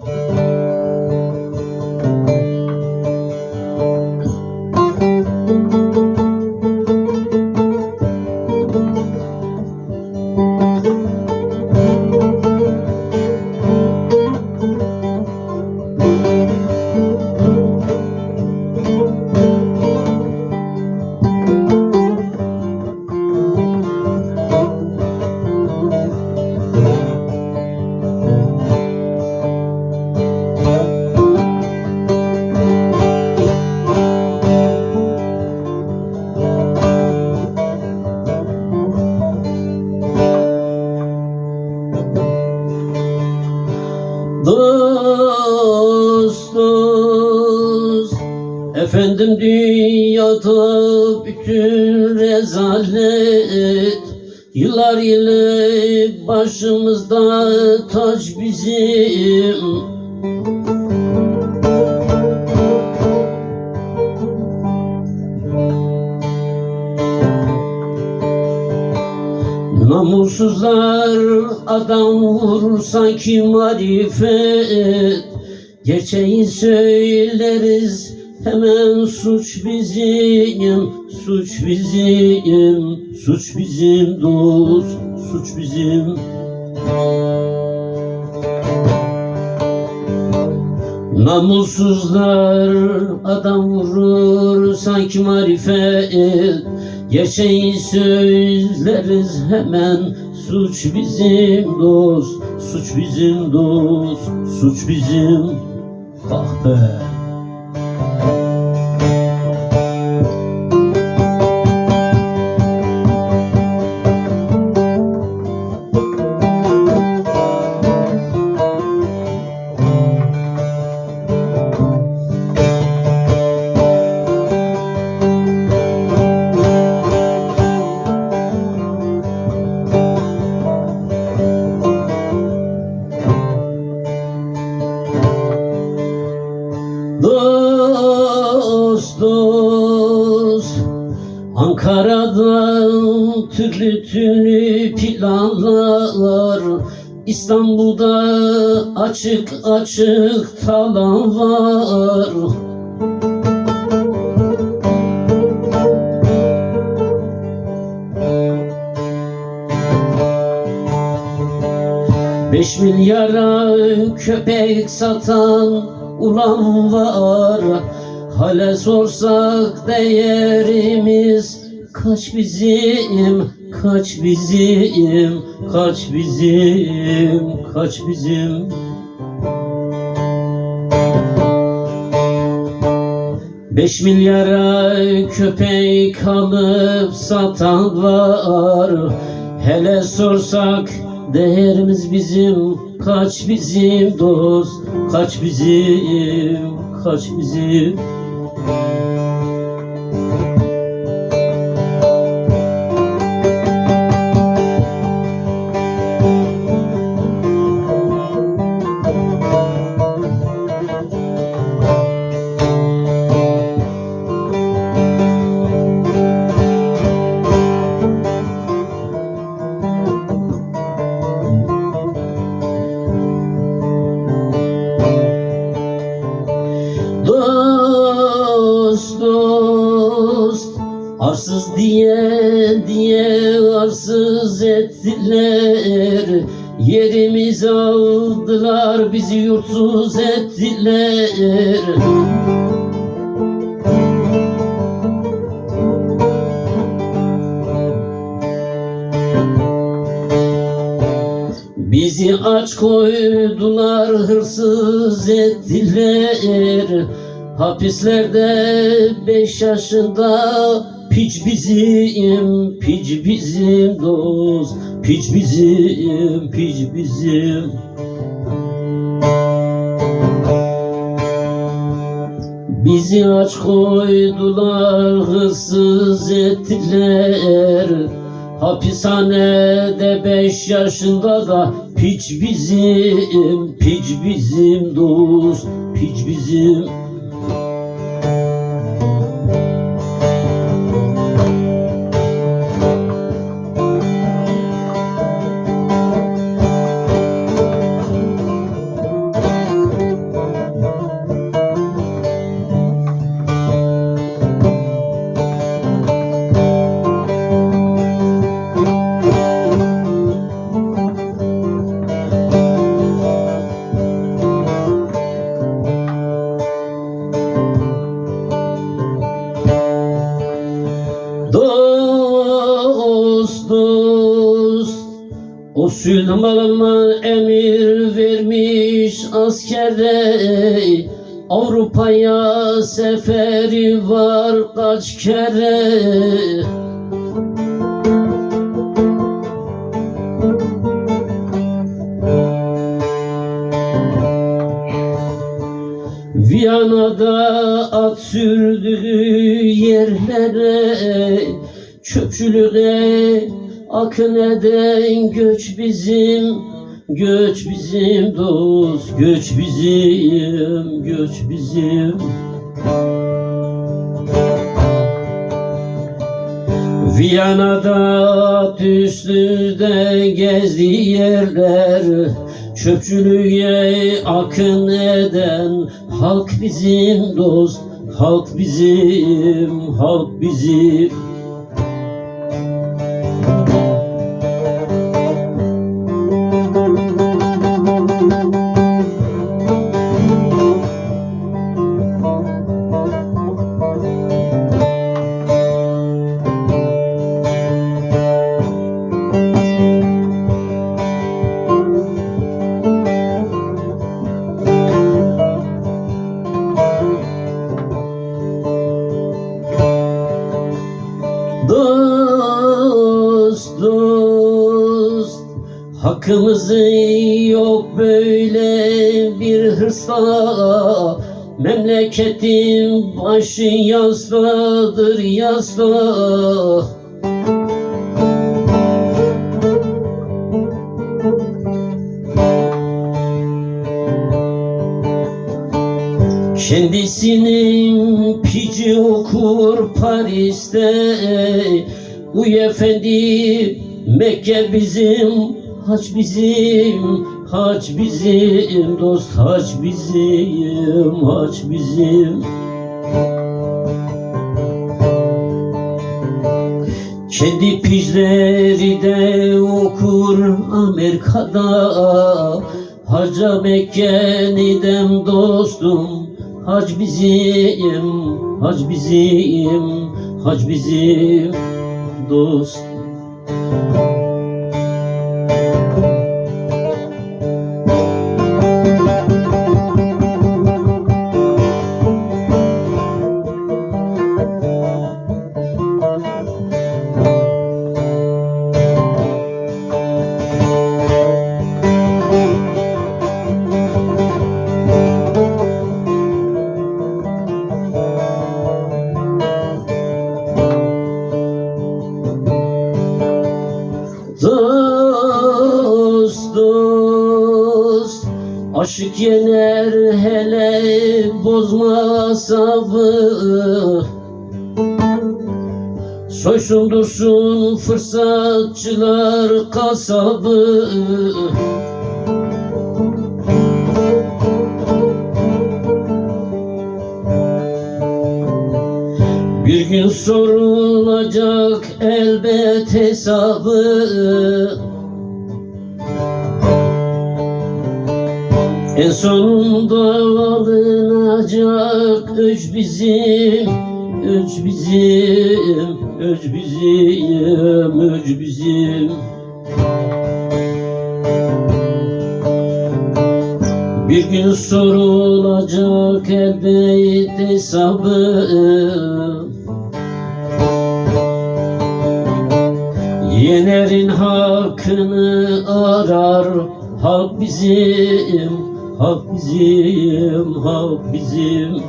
Dost Efendim dünyada bütün rezalet Yıllar yılı başımızda taç bizim. Namussuzlar adam vurur sanki marifet Gerçeği söyleriz hemen suç bizim Suç bizim, suç bizim dost, suç bizim. Namussuzlar adam vurur sanki marifet Gerçeği söyleriz hemen Suç bizim dost, suç bizim dost, suç bizim. Kahpe Ankara'dan türlü türlü planlar. İstanbul'da açık açık talan var. Beş milyara köpek satan ulan var. Hale sorsak değerimiz kaç bizim Kaç bizim, kaç bizim, kaç bizim. Beş milyara köpek alıp satan var. Hele sorsak değerimiz bizim. Kaç bizim dost, kaç bizim, kaç bizim Arsız diye diye arsız ettiler. Yerimizi aldılar bizi yurtsuz ettiler. Bizi aç koydular, hırsız ettiler. Hapislerde beş yaşında Piç bizim, piç bizim dost. Piç bizim, piç bizim. Bizi aç koydular, hırsız ettiler. Hapishanede beş yaşında da Piç bizim, piç bizim dost. Piç bizim Süleyman emir vermiş askere Avrupa'ya seferi var kaç kere. Viyana'da at sürdüğü yerlere Çöpçülüğe akın eden göç bizim Göç bizim dost, göç bizim, göç bizim. Viyana'da at üstünde gezdiği yerler Çöpçülüğe akın eden Halk bizim dost, halk bizim, halk bizim Hakkımız yok böyle bir hırsla Memleketin başı yasladır yasla Kendisinin pici okur Paris'te. Uy efendi Mekke bizim Hac bizim Hac bizim Dost hac bizim Hac bizim Kendi pijleri de okur Amerika'da Hacca Mekke'nidem dostum Hac bizim, hac bizim, hac bizim dost. Dost, dost Aşık yener hele bozma sabı. Soysun dursun fırsatçılar kasabı gün sorulacak elbet hesabı. En sonunda alınacak öc bizim Öc bizim, öc bizim, öc bizim. Bir gün sorulacak elbet hesabı Yenerin hakkını arar Halk bizim, halk bizim, halk bizim.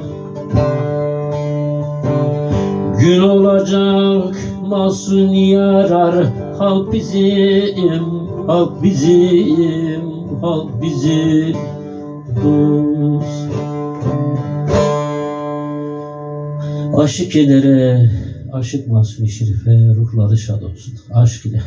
Gün olacak masum yarar Halk bizim, halk bizim, halk bizim. Dost. Aşık edere, aşık masum şerife ruhları şad olsun. Aşk ile.